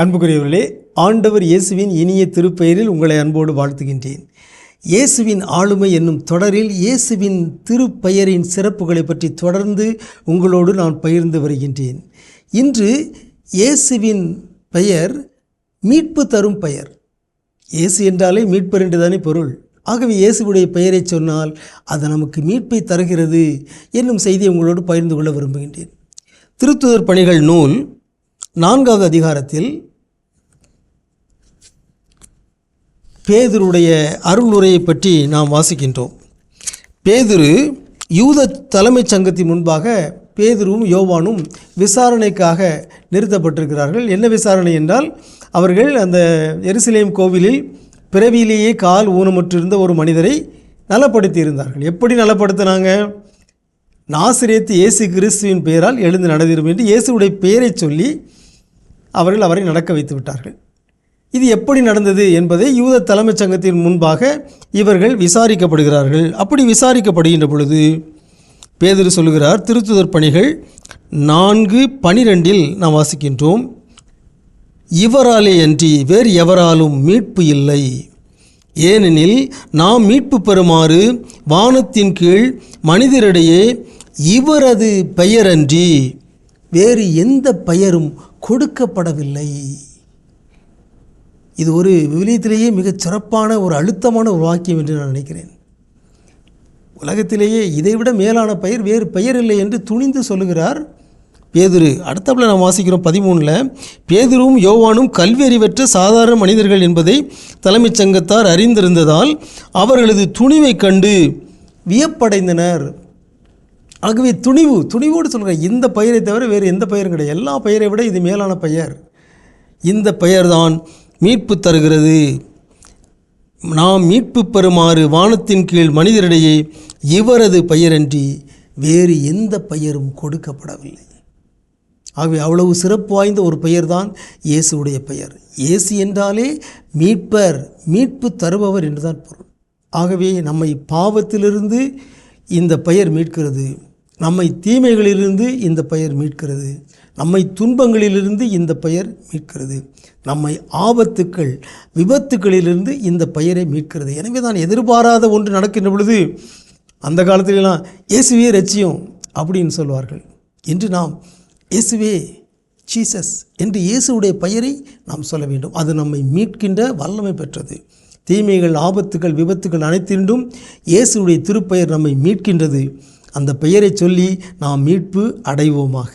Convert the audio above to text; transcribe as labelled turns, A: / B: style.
A: அன்புக்குரியவர்களே ஆண்டவர் இயேசுவின் இனிய திருப்பெயரில் உங்களை அன்போடு வாழ்த்துகின்றேன். இயேசுவின் ஆளுமை என்னும் தொடரில் இயேசுவின் திருப்பெயரின் சிறப்புகளை பற்றி தொடர்ந்து உங்களோடு நான் பகிர்ந்து வருகின்றேன். இன்று இயேசுவின் பெயர் மீட்பு தரும் பெயர். இயேசு என்றாலே மீட்பர் என்றுதானே பொருள். ஆகவே இயேசுவுடைய பெயரை சொன்னால் அது நமக்கு மீட்பை தருகிறது என்னும் செய்தியை உங்களோடு பகிர்ந்து கொள்ள விரும்புகின்றேன். திருத்துதர் பணிகள் நூல் நான்காவது அதிகாரத்தில் பேதுருடைய அருள் உரையை பற்றி நாம் வாசிக்கின்றோம். பேதுரு யூத தலைமைச் சங்கத்தின் முன்பாக பேதுருவும் யோவானும் விசாரணைக்காக நிறுத்தப்பட்டிருக்கிறார்கள். என்ன விசாரணை என்றால் அவர்கள் அந்த எருசலேம் கோவிலில் பிறவியிலேயே கால் ஊனமுற்றிருந்த ஒரு மனிதரை நலப்படுத்தி இருந்தார்கள் எப்படி நலப்படுத்தினாங்க? நாசிரியத்து இயேசு கிறிஸ்துவின் பெயரால் எழுந்து நடந்திரும் என்று இயேசுவுடைய பெயரை சொல்லி அவர்கள் அவரை நடக்க வைத்து விட்டார்கள். இது எப்படி நடந்தது என்பதை யூத தலைமைச் சங்கத்தின் முன்பாக இவர்கள் விசாரிக்கப்படுகிறார்கள். அப்படி விசாரிக்கப்படுகின்ற பொழுது பேதர் சொல்லுகிறார் திருத்துதர் பணிகள் நான்கு பனிரெண்டில் நாம் வாசிக்கின்றோம். இவராலே அன்றி வேறு எவராலும் மீட்பு இல்லை. ஏனெனில் நாம் மீட்பு பெறுமாறு வானத்தின் கீழ் மனிதரிடையே இவரது பெயரன்றி வேறு எந்த பெயரும் கொடுக்கப்படவில்லை. இது ஒரு விவிலியத்திலேயே மிகச் சிறப்பான ஒரு அழுத்தமான ஒரு வாக்கியம் என்று நான் நினைக்கிறேன். உலகத்திலேயே இதைவிட மேலான பெயர் வேறு பெயர் இல்லை என்று துணிந்து சொல்லுகிறார் பேதுரு. அடுத்தப்பில் நாம் வாசிக்கிறோம் பதிமூணில் பேதுருவும் யோவானும் கல்வி அறிவற்ற சாதாரண மனிதர்கள் என்பதை தலைமைச் சங்கத்தார் அறிந்திருந்ததால் அவர்களது துணிவை கண்டு வியப்படைந்தனர். ஆகவே துணிவு துணிவோடு சொல்கிறேன் இந்த பெயரை தவிர வேறு எந்த பெயரும் கிடையாது. எல்லா பெயரை விட இது மேலான பெயர். இந்த பெயர்தான் மீட்பு தருகிறது. நாம் மீட்பு பெறுமாறு வானத்தின் கீழ் மனிதரிடையே இவரது பெயரன்றி வேறு எந்த பெயரும் கொடுக்கப்படவில்லை. ஆகவே அவ்வளவு சிறப்பு வாய்ந்த ஒரு பெயர்தான் இயேசுடைய பெயர். இயேசு என்றாலே மீட்பர் மீட்பு தருபவர் என்றுதான் பொருள். ஆகவே நம்மை பாவத்திலிருந்து இந்த பெயர் மீட்கிறது. நம்மை தீமைகளிலிருந்து இந்த பெயர் மீட்கிறது. நம்மை துன்பங்களிலிருந்து இந்த பெயர் மீட்கிறது. நம்மை ஆபத்துக்கள் விபத்துக்களிலிருந்து இந்த பெயரை மீட்கிறது. எனவே தான் எதிர்பாராத ஒன்று நடக்கின்ற பொழுது அந்த காலத்திலலாம் இயேசுவே ரட்சியம் அப்படின்னு சொல்வார்கள். என்று நாம் இயேசுவே ஜீசஸ் என்று இயேசுவுடைய பெயரை நாம் சொல்ல வேண்டும். அது நம்மை மீட்கின்ற வல்லமை பெற்றது. தீமைகள் ஆபத்துகள் விபத்துகள் அனைத்தின்றும் இயேசுடைய திருப்பெயர் நம்மை மீட்கின்றது. அந்த பெயரை சொல்லி நாம் மீட்பு அடைவோமாக.